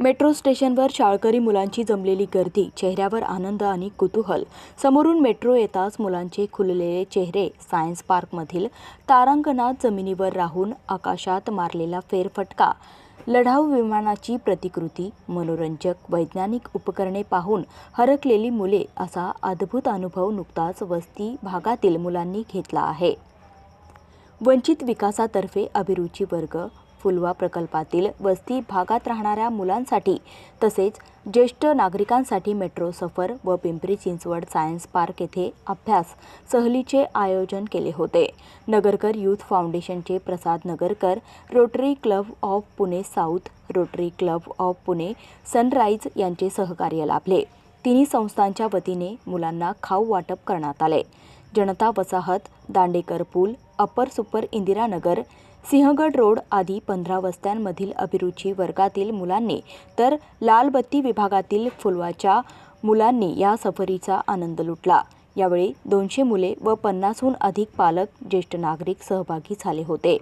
Metro स्टेशनवर शाळकरी मुलांची जमलेली गर्दी चेहऱ्यावर आनंद आणि कुतूहल. समोरून मेट्रो येताच मुलांचे खुललेले चेहरे सायन्स पार्कमधील तारांगणात जमिनीवर राहून आकाशात मारलेला फेरफटका. लढाऊ विमानाची प्रतिकृती मनोरंजक वैज्ञानिक उपकरणे पाहून हरकलेली मुले असा अद्भुत अनुभव नुकताच वस्ती भागातील मुलांनी घेतला आहे. वंचित विकासातर्फे अभिरुची वर्ग फुलवा प्रकल्पातील वस्ती भागात राहणाऱ्या मुलांसाठी तसेच ज्येष्ठ नागरिकांसाठी मेट्रो सफर व पिंपरी चिंचवड सायन्स पार्क येथे अभ्यास सहलीचे आयोजन केले होते. नगरकर यूथ फाउंडेशनचे Prasad Nagarkar Rotary Club of Pune South Rotary Club of Pune Sunrise यांचे सहकार्य लाभले. तिन्ही संस्थांच्या वतीने मुलांना खाऊ वाटप करण्यात आले. Janata Vasahat Dandekar Pul upper super Indiranagar Sinhagad road आदी पंधरा वस्त्यांमधील अभिरुची वर्गातील मुलांनी तर लालबत्ती विभागातील फुलवाच्या मुलांनी या सफरीचा आनंद लुटला. यावेळी दोनशे मुले व पन्नासहून अधिक पालक ज्येष्ठ नागरिक सहभागी झाले होते.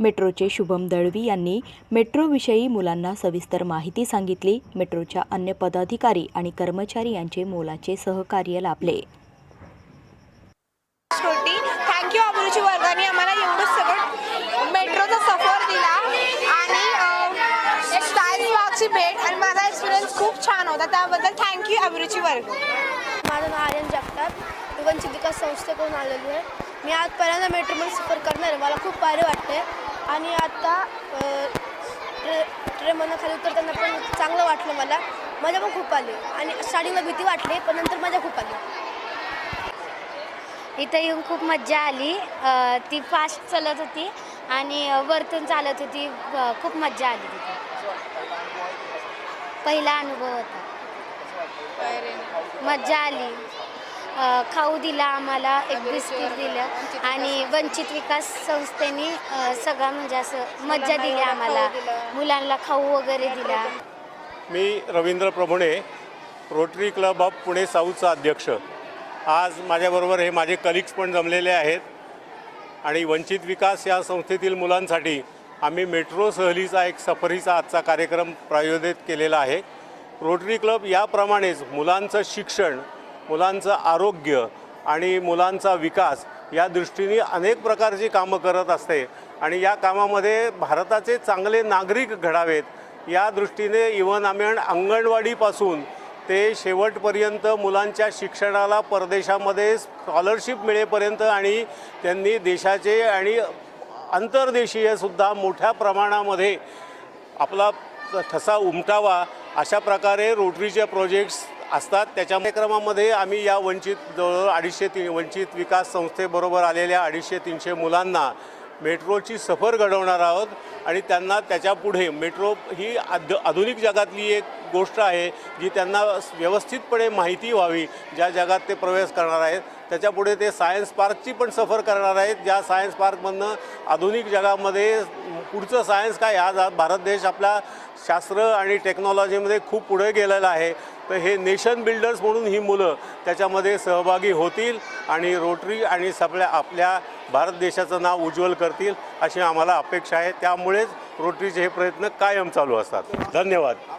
मेट्रोचे शुभम दळवी यांनी मेट्रोविषयी मुलांना सविस्तर माहिती सांगितली. मेट्रोच्या अन्य पदाधिकारी आणि कर्मचारी यांचे मोलाचे सहकार्य लाभले छोटी थँक्यू अभिरुची वर्गाने आम्हाला एवढं सगळं मेट्रोचा सफर दिला आणि सायन्स बागची भेट आणि माझा एक्सपिरियन्स खूप छान होता. त्याबद्दल थँक्यू अभिरुची वर्ग. माझं नाव आर्यन जगताप. वंचित विकास संस्थेकडून आलेलो आहे. मी आज पहिल्यांदा मेट्रोमध्ये सफर करणार आहे. मला खूप भारी वाटते आणि आता ट्रे ट्रेनमधनं खाली उतरताना पण चांगलं वाटलं मला. मजा पण खूप आली. आणि स्टार्टिंगला भीती वाटली पण नंतर मजा खूप आली. इथं येऊन खूप मज्जा आली. ती फास्ट चालत होती. आणि वरतून चालत होती. खूप मज्जा आली तिथे. पहिला अनुभव होता. मज्जा आली. खाऊ दिला आम्हाला एक बिस्किट दिलं आणि वंचित विकास संस्थेने सगळं म्हणजे असं मज्जा दिली आम्हाला. मुलांना खाऊ वगैरे दिला. मी Ravindra Prabhune Rotary Club of Pune साऊथचा अध्यक्ष. आज माझ्याबरोबर हे माझे कलिग्स पण जमलेले आहेत. आणि वंचित विकास या संस्थेतील मुलांसाठी आम्ही मेट्रो सहलीचा एक सफरीचा आजचा कार्यक्रम प्रायोजित केलेला आहे. रोटरी क्लब याप्रमाणेच मुलांचं शिक्षण मुलांचं आरोग्य आणि मुलांचा विकास या दृष्टीने अनेक प्रकारची कामं करत असते. आणि या कामामध्ये भारताचे चांगले नागरिक घडावेत या दृष्टीने इवन आम्ही अंगणवाडीपासून ते शेवटपर्यंत मुलांच्या शिक्षणाला परदेशामध्ये स्कॉलरशिप मिळेपर्यंत आणि त्यांनी देशाचे आणि आंतरदेशीय सुद्धा मोठ्या प्रमाणामध्ये आपला ठसा उमटावा अशा प्रकारे रोटरीचे प्रोजेक्ट्स असतात. त्याच्या कार्यक्रमामध्ये आम्ही या वंचित जवळजवळ अडीचशे तीन वंचित विकास संस्थेबरोबर आलेल्या अडीचशे तीनशे मुलांना मेट्रोची सफर घडवणार आहोत आणि त्यांना त्याच्यापुढे मेट्रो ही आध आधुनिक जगातली एक गोष्ट आहे जी त्यांना व्यवस्थितपणे माहिती व्हावी ज्या जगात ते प्रवेश करणार आहेत. त्याच्यापुढे ते सायन्स पार्कची पण सफर करणार आहेत. ज्या सायन्स पार्कमधनं आधुनिक जगामध्ये पुढचं सायन्स काय आज भारत देश आपल्या शास्त्र आणि टेक्नॉलॉजीमध्ये खूप पुढे गेलेला आहे. तर हे नेशन बिल्डर्स म्हणून ही मुलं त्याच्यामध्ये सहभागी होतील आणि रोटरी आणि सगळ्या आपल्या भारत देशाचं नाव उज्ज्वल करतील अशी आम्हाला अपेक्षा आहे. त्यामुळेच रोटरीचे हे प्रयत्न कायम चालू असतात. धन्यवाद.